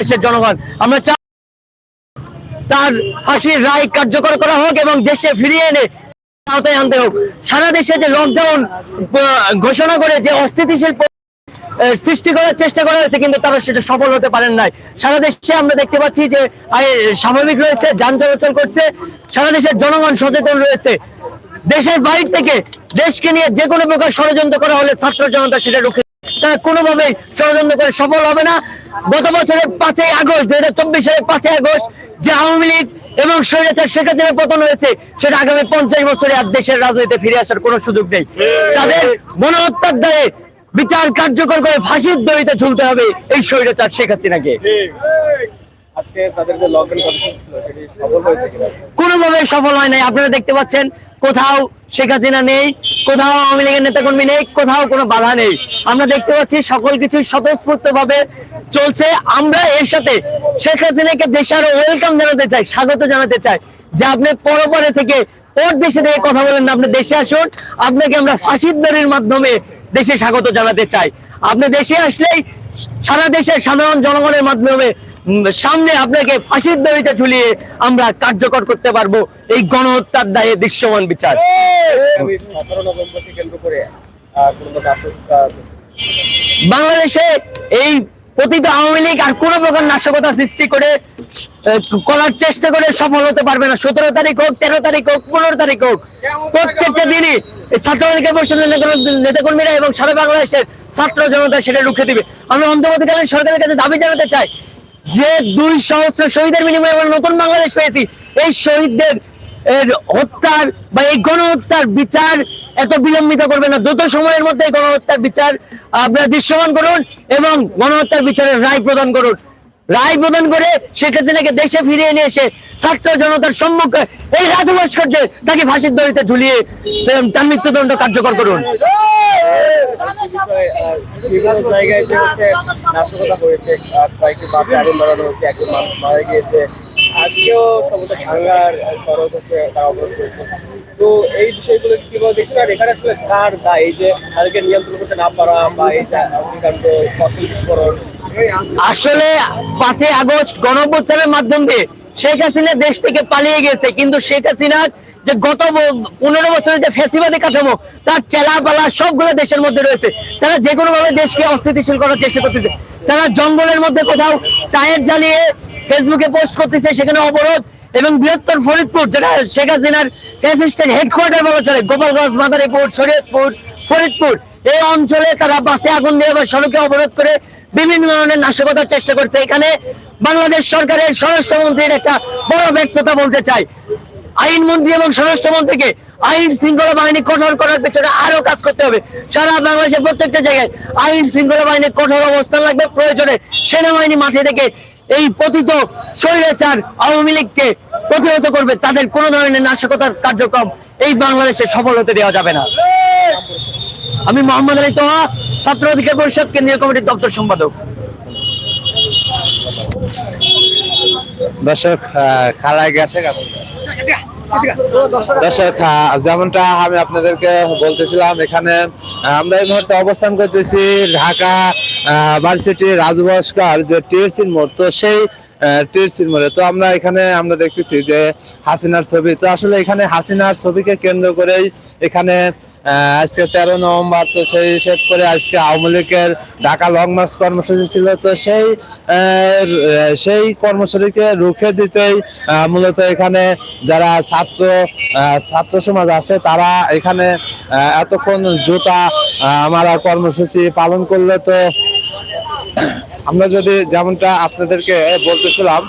দেশের জনগণ। আমরা চাই তার ফাঁসির রায় কার্যকর করা হোক এবং দেশে ফিরিয়ে এনে আওতায় আনতে হোক। সারা দেশে যে লকডাউন ঘোষণা করে যে অস্থিতিশীল সৃষ্টি করার চেষ্টা করা হয়েছে, কিন্তু তারা সেটা সফল হতে পারেন নাই। সারা দেশে আমরা দেখতে পাচ্ছি যে স্বাভাবিক রয়েছে, যান চলাচল করছে, সারা দেশের জনগণ সচেতন রয়েছে। দেশের বাইর থেকে দেশকে নিয়ে যে কোনো প্রকার ষড়যন্ত্র করা হলে ছাত্র জনতা সেটা রুখে তা কোনোভাবেই ষড়যন্ত্র করে সফল হবে না। গত বছরের পাঁচই আগস্ট, দুই হাজার চব্বিশ সালের পাঁচই আগস্ট যে আওয়ামী লীগ এবং স্বৈরাচার শেখ হাসিনার পতন হয়েছে, সেটা আগামী পঞ্চাশ বছরে আর দেশের রাজনীতিতে ফিরে আসার কোনো সুযোগ নেই। তাদের মনোহত্যার দায়ে বিচার কার্যকর করে ফাঁসির দড়িতে ঝুলতে হবে এই স্বৈরাচার শেখ হাসিনাকে। কোনোভাবে সফল হয় নাই। আপনারা দেখতে পাচ্ছেন, কোথাও শেখ হাসিনা নেই, কোথাও আওয়ামী লীগের নেতাকর্মী নেই, কোথাও কোনো বাধা নেই। আমরা দেখতে পাচ্ছি সকল কিছু স্বতঃস্ফূর্ত ভাবে চলছে। আমরা এর সাথে শেখ হাসিনাকে দেশে আরও ওয়েলকাম জানাতে চাই, স্বাগত জানাতে চাই। যে আপনি পর পরপরে থেকে ওর দেশে থেকে কথা বলেন না, আপনি দেশে আসুন। আপনাকে আমরা ফাঁসির দড়ির মাধ্যমে দেশে স্বাগত জানাতে চাই। আপনি দেশে আসলেই সারা দেশের সাধারণ জনগণের মাধ্যমে সামনে আপনাকে ফাঁসির দড়িতে ঝুলিয়ে আমরা কার্যকর করতে পারব এই গণহত্যার দায়ে দৃশ্যমান বিচার। বাংলাদেশে এই পতিত আওয়ামী লীগ আর কোন প্রকার নাশকতা সৃষ্টি করে করার চেষ্টা করে সফল হতে পারবে না। সতেরো তারিখ হোক, তেরো তারিখ হোক, পনেরো তারিখ হোক, প্রত্যেকটা দিনই এই ছাত্রলীগের বর্ষের নেতাকর্মীরা এবং সারা বাংলাদেশের ছাত্র জনতা সেটা রুখে দিবে। আমরা অন্তর্বর্তীকালীন সরকারের কাছে দাবি জানাতে চাই যে দুই সহস্র শহীদের বিনিময়ে আমরা নতুন বাংলাদেশ পেয়েছি, এই শহীদদের হত্যার বা এই গণহত্যার বিচার এত বিলম্বিত করবে না। দ্রুত সময়ের মধ্যে এই গণহত্যার বিচার আপনারা দৃশ্যমান করুন এবং গণহত্যার বিচারের রায় প্রদান করুন। রায় প্রদান করে শেখ হাসিনাকে দেশে ফিরিয়ে নিয়ে এসে ছাত্র জনতার সম্মুখে এই রাজভাস্কর্যে তাকে ফাঁসির দড়িতে ঝুলিয়ে তার মৃত্যুদণ্ড কার্যকর করুন। বিভিন্ন জায়গায় যে হচ্ছে নাশকতা হয়েছে কয়েকটি বাসে আগুন ধরানো হয়েছে একজন মানুষ মারা গিয়েছে। আজকেও সম্ভবত ভাঙ্গার আহ, সড়ক হচ্ছে অবরোধ করেছে। তো এই বিষয়গুলো কীভাবে দেখছেন আর এখানে আসলে কার এই যে তাদেরকে নিয়ন্ত্রণ করতে না পারা বা এই যে অগ্নিকাণ্ড ফসল বিস্ফোরণ। আসলে পাঁচই আগস্ট গণঅভ্যুত্থানের মাধ্যম দিয়ে শেখ হাসিনা দেশ থেকে পালিয়ে গেছে, কিন্তু শেখ হাসিনার যে গত পনেরো বছরের যে ফেসিবাদী কাঠামো, তার চেলা পালা সবগুলো দেশের মধ্যে রয়েছে। তারা যে কোনো ভাবে দেশকে অস্থিতিশীল করার চেষ্টা করতেছে। তারা জঙ্গলের মধ্যে কোথাও টায়ার জ্বালিয়ে ফেসবুকে পোস্ট করতেছে, সেখানে অবরোধ এবং বৃহত্তর ফরিদপুর, যেটা শেখ হাসিনার ফ্যাসিস্টের হেডকোয়ার্টার বলা চলে, গোপালগঞ্জ, মাদারীপুর, শরীয়তপুর, ফরিদপুর। এই অঞ্চলে তারা বাসে আগুন দিয়ে বা সড়কে অবরোধ করে বিভিন্ন ধরনের নাশকতার চেষ্টা করছে। এখানে বাংলাদেশ সরকারের স্বরাষ্ট্রমন্ত্রীর একটা বড় ব্যর্থতা বলতে চাই। আইনমন্ত্রী এবং স্বরাষ্ট্রমন্ত্রীকে আইন শৃঙ্খলা বাহিনী কঠোর করার পেছনে আরও কাজ করতে হবে। সারা বাংলাদেশের প্রত্যেকটা জায়গায় আইন শৃঙ্খলা বাহিনীর কঠোর অবস্থান লাগবে। প্রয়োজনে সেনাবাহিনী মাঠে থেকে এই পতিত স্বৈরাচার আওয়ামী লীগকে প্রতিহত করবে। তাদের কোন ধরনের নাশকতার কার্যক্রম এই বাংলাদেশে সফল হতে দেওয়া যাবে না। আমি মোহাম্মদ আলী তোহা ছাত্র অধিকার পরিষদ কেন্দ্রীয় কমিটির দপ্তর সম্পাদক। দর্শক খালায় গেছে দর্শক যেমনটা আমি আপনাদেরকে বলতেছিলাম, এখানে আমরা এই মুহূর্তে অবস্থান করতেছি ঢাকা ভার্সিটি রাজু ভাস্কর যে টিএসসির মোড়, তো সেই টিএসসির মোড়ে। তো আমরা এখানে, আমরা দেখতেছি যে হাসিনার ছবি। তো আসলে এখানে হাসিনার ছবিকে কেন্দ্র করেই এখানে আজকে তেরো নভেম্বর তো সেই হিসেব করে আজকে আওয়ামী লীগের ঢাকা লং মার্চ কর্মসূচি ছিল তো সেই সেই কর্মসূচিকে রুখে দিতেই মূলত এখানে যারা ছাত্র ছাত্র সমাজ আছে তারা এখানে এতক্ষণ জুতা আহ, মারা কর্মসূচি পালন করলে তো আমরা যদি যেমনটা আপনাদেরকে বলতেছিলাম